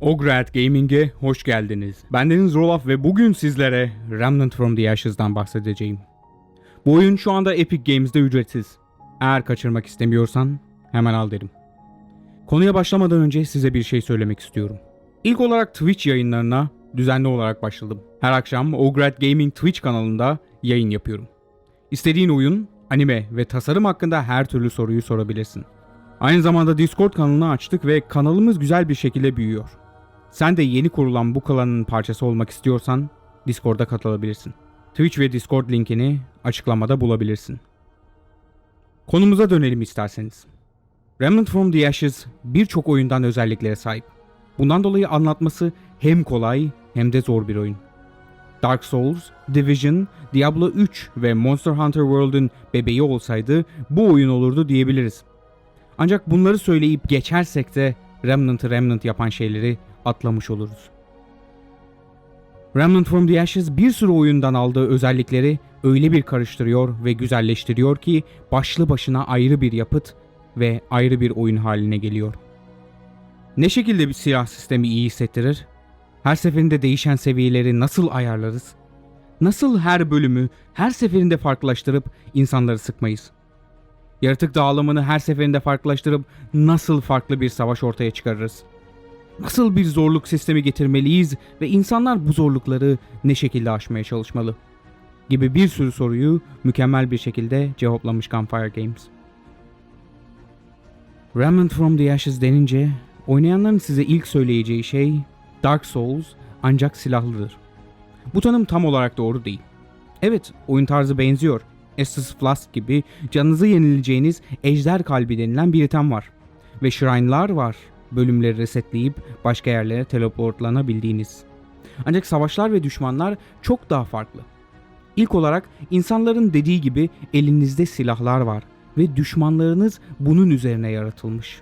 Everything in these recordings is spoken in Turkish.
Ograd Gaming'e hoş geldiniz. Bendeniz Rolaf ve bugün sizlere Remnant from the Ashes'dan bahsedeceğim. Bu oyun şu anda Epic Games'de ücretsiz. Eğer kaçırmak istemiyorsan hemen al derim. Konuya başlamadan önce size bir şey söylemek istiyorum. İlk olarak Twitch yayınlarına düzenli olarak başladım. Her akşam Ograd Gaming Twitch kanalında yayın yapıyorum. İstediğin oyun, anime ve tasarım hakkında her türlü soruyu sorabilirsin. Aynı zamanda Discord kanalını açtık ve kanalımız güzel bir şekilde büyüyor. Sen de yeni kurulan bu klanın parçası olmak istiyorsan Discord'a katılabilirsin. Twitch ve Discord linkini açıklamada bulabilirsin. Konumuza dönelim isterseniz. Remnant from the Ashes birçok oyundan özelliklere sahip. Bundan dolayı anlatması hem kolay hem de zor bir oyun. Dark Souls, Division, Diablo 3 ve Monster Hunter World'ün bebeği olsaydı bu oyun olurdu diyebiliriz. Ancak bunları söyleyip geçersek de Remnant'ı Remnant yapan şeyleri atlamış oluruz. Remnant from the Ashes bir sürü oyundan aldığı özellikleri öyle bir karıştırıyor ve güzelleştiriyor ki başlı başına ayrı bir yapıt ve ayrı bir oyun haline geliyor. Ne şekilde bir silah sistemi iyi hissettirir? Her seferinde değişen seviyeleri nasıl ayarlarız? Nasıl her bölümü her seferinde farklılaştırıp insanları sıkmayız? Yaratık dağılımını her seferinde farklılaştırıp nasıl farklı bir savaş ortaya çıkarırız? Nasıl bir zorluk sistemi getirmeliyiz ve insanlar bu zorlukları ne şekilde aşmaya çalışmalı? Gibi bir sürü soruyu mükemmel bir şekilde cevaplamış Gunfire Games. Remnant from the Ashes denince oynayanların size ilk söyleyeceği şey Dark Souls ancak silahlıdır. Bu tanım tam olarak doğru değil. Evet, oyun tarzı benziyor. Estus Flask gibi canınızı yenileceğiniz ejder kalbi denilen bir item var. Ve shrine'lar var. Bölümleri resetleyip başka yerlere teleportlanabildiğiniz. Ancak savaşlar ve düşmanlar çok daha farklı. İlk olarak insanların dediği gibi elinizde silahlar var ve düşmanlarınız bunun üzerine yaratılmış.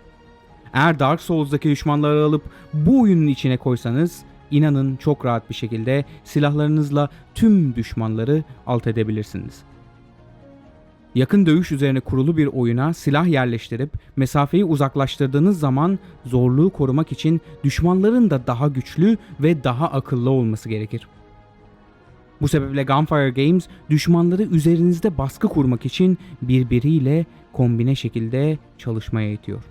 Eğer Dark Souls'daki düşmanları alıp bu oyunun içine koysanız inanın çok rahat bir şekilde silahlarınızla tüm düşmanları alt edebilirsiniz. Yakın dövüş üzerine kurulu bir oyuna silah yerleştirip mesafeyi uzaklaştırdığınız zaman zorluğu korumak için düşmanların da daha güçlü ve daha akıllı olması gerekir. Bu sebeple Gunfire Games düşmanları üzerinizde baskı kurmak için birbiriyle kombine şekilde çalışmaya itiyor.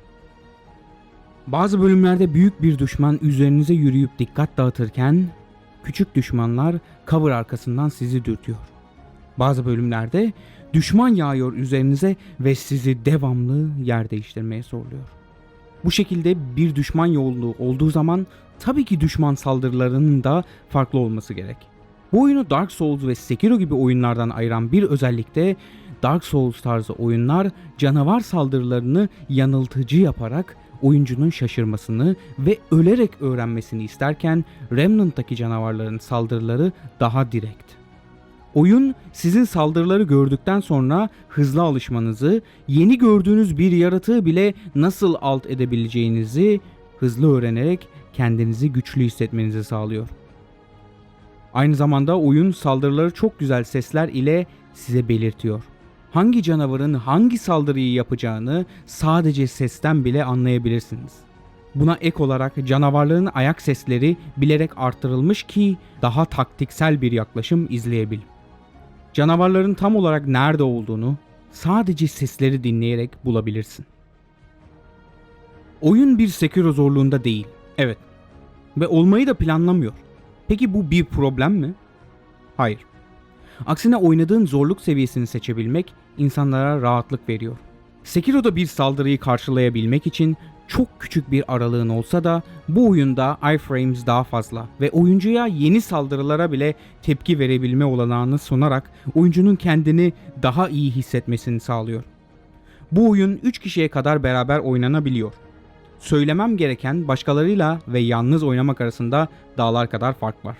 Bazı bölümlerde büyük bir düşman üzerinize yürüyüp dikkat dağıtırken küçük düşmanlar cover arkasından sizi dürtüyor. Bazı bölümlerde düşman yağıyor üzerinize ve sizi devamlı yer değiştirmeye zorluyor. Bu şekilde bir düşman yoğunluğu olduğu zaman tabii ki düşman saldırılarının da farklı olması gerek. Bu oyunu Dark Souls ve Sekiro gibi oyunlardan ayıran bir özellik de Dark Souls tarzı oyunlar canavar saldırılarını yanıltıcı yaparak oyuncunun şaşırmasını ve ölerek öğrenmesini isterken Remnant'taki canavarların saldırıları daha direkt. Oyun sizin saldırıları gördükten sonra hızlı alışmanızı, yeni gördüğünüz bir yaratığı bile nasıl alt edebileceğinizi hızlı öğrenerek kendinizi güçlü hissetmenizi sağlıyor. Aynı zamanda oyun saldırıları çok güzel sesler ile size belirtiyor. Hangi canavarın hangi saldırıyı yapacağını sadece sesten bile anlayabilirsiniz. Buna ek olarak canavarların ayak sesleri bilerek arttırılmış ki daha taktiksel bir yaklaşım izleyebil. Canavarların tam olarak nerede olduğunu sadece sesleri dinleyerek bulabilirsin. Oyun bir Sekiro zorluğunda değil. Evet. Ve olmayı da planlamıyor. Peki bu bir problem mi? Hayır. Aksine oynadığın zorluk seviyesini seçebilmek insanlara rahatlık veriyor. Sekiro'da bir saldırıyı karşılayabilmek için çok küçük bir aralığın olsa da bu oyunda iframes daha fazla ve oyuncuya yeni saldırılara bile tepki verebilme olanağını sunarak oyuncunun kendini daha iyi hissetmesini sağlıyor. Bu oyun 3 kişiye kadar beraber oynanabiliyor. Söylemem gereken başkalarıyla ve yalnız oynamak arasında dağlar kadar fark var.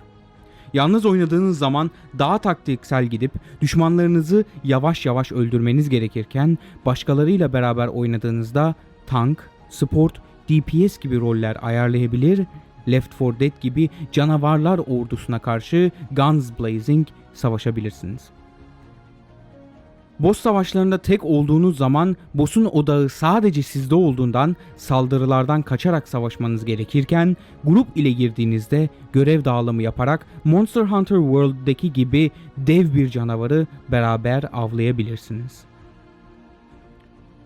Yalnız oynadığınız zaman daha taktiksel gidip düşmanlarınızı yavaş yavaş öldürmeniz gerekirken başkalarıyla beraber oynadığınızda tank, support, DPS gibi roller ayarlayabilir, Left 4 Dead gibi canavarlar ordusuna karşı guns blazing savaşabilirsiniz. Boss savaşlarında tek olduğunuz zaman boss'un odağı sadece sizde olduğundan saldırılardan kaçarak savaşmanız gerekirken grup ile girdiğinizde görev dağılımı yaparak Monster Hunter World'deki gibi dev bir canavarı beraber avlayabilirsiniz.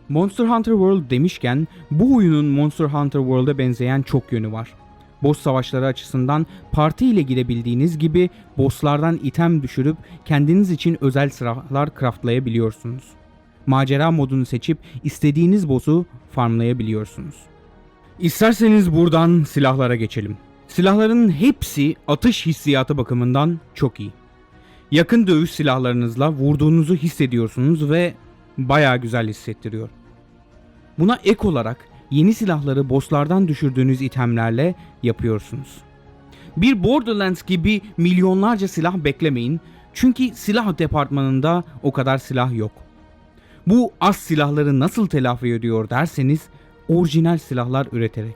Monster Hunter World demişken bu oyunun Monster Hunter World'a benzeyen çok yönü var. Boss savaşları açısından parti ile girebildiğiniz gibi bosslardan item düşürüp kendiniz için özel silahlar craftlayabiliyorsunuz. Macera modunu seçip istediğiniz boss'u farmlayabiliyorsunuz. İsterseniz buradan silahlara geçelim. Silahların hepsi atış hissiyatı bakımından çok iyi. Yakın dövüş silahlarınızla vurduğunuzu hissediyorsunuz ve bayağı güzel hissettiriyor. Buna ek olarak yeni silahları bosslardan düşürdüğünüz itemlerle yapıyorsunuz. Bir Borderlands gibi milyonlarca silah beklemeyin çünkü silah departmanında o kadar silah yok. Bu az silahları nasıl telafi ediyor derseniz orijinal silahlar üreterek.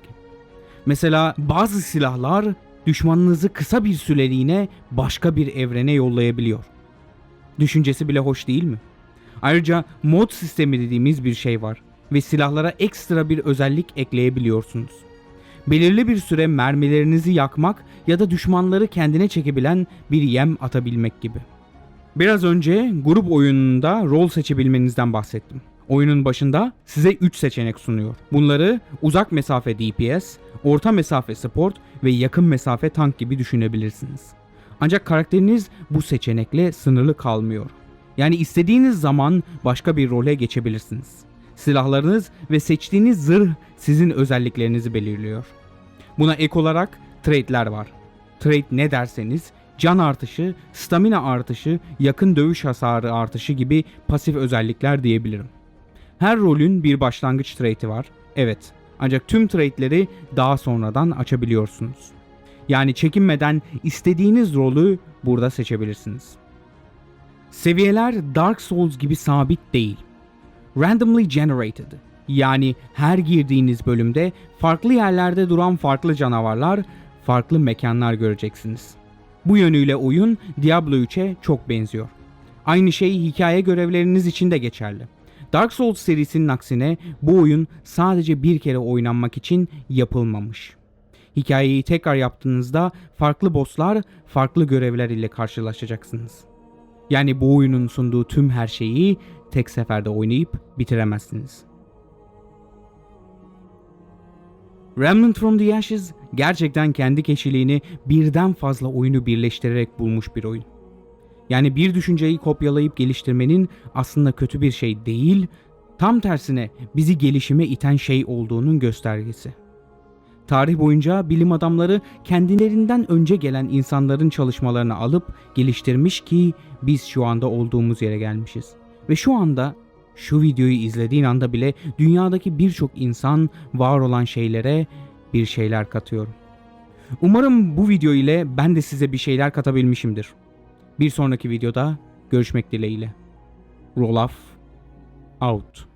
Mesela bazı silahlar düşmanınızı kısa bir süreliğine başka bir evrene yollayabiliyor. Düşüncesi bile hoş değil mi? Ayrıca mod sistemi dediğimiz bir şey var ve silahlara ekstra bir özellik ekleyebiliyorsunuz. Belirli bir süre mermilerinizi yakmak ya da düşmanları kendine çekebilen bir yem atabilmek gibi. Biraz önce grup oyununda rol seçebilmenizden bahsettim. Oyunun başında size 3 seçenek sunuyor. Bunları uzak mesafe DPS, orta mesafe support ve yakın mesafe tank gibi düşünebilirsiniz. Ancak karakteriniz bu seçenekle sınırlı kalmıyor. Yani istediğiniz zaman başka bir role geçebilirsiniz. Silahlarınız ve seçtiğiniz zırh sizin özelliklerinizi belirliyor. Buna ek olarak trade'ler var. Trade ne derseniz can artışı, stamina artışı, yakın dövüş hasarı artışı gibi pasif özellikler diyebilirim. Her rolün bir başlangıç trade'i var. Evet. Ancak tüm trade'leri daha sonradan açabiliyorsunuz. Yani çekinmeden istediğiniz rolü burada seçebilirsiniz. Seviyeler Dark Souls gibi sabit değil. Randomly generated. Yani her girdiğiniz bölümde farklı yerlerde duran farklı canavarlar, farklı mekanlar göreceksiniz. Bu yönüyle oyun Diablo 3'e çok benziyor. Aynı şey hikaye görevleriniz için de geçerli. Dark Souls serisinin aksine bu oyun sadece bir kere oynanmak için yapılmamış. Hikayeyi tekrar yaptığınızda farklı bosslar, farklı görevler ile karşılaşacaksınız. Yani bu oyunun sunduğu tüm her şeyi tek seferde oynayıp bitiremezsiniz. Remnant from the Ashes gerçekten kendi kişiliğini birden fazla oyunu birleştirerek bulmuş bir oyun. Yani bir düşünceyi kopyalayıp geliştirmenin aslında kötü bir şey değil, tam tersine bizi gelişime iten şey olduğunun göstergesi. Tarih boyunca bilim adamları kendilerinden önce gelen insanların çalışmalarını alıp geliştirmiş ki biz şu anda olduğumuz yere gelmişiz. Ve şu anda şu videoyu izlediğin anda bile dünyadaki birçok insan var olan şeylere bir şeyler katıyor. Umarım bu video ile ben de size bir şeyler katabilmişimdir. Bir sonraki videoda görüşmek dileğiyle. Roll off out.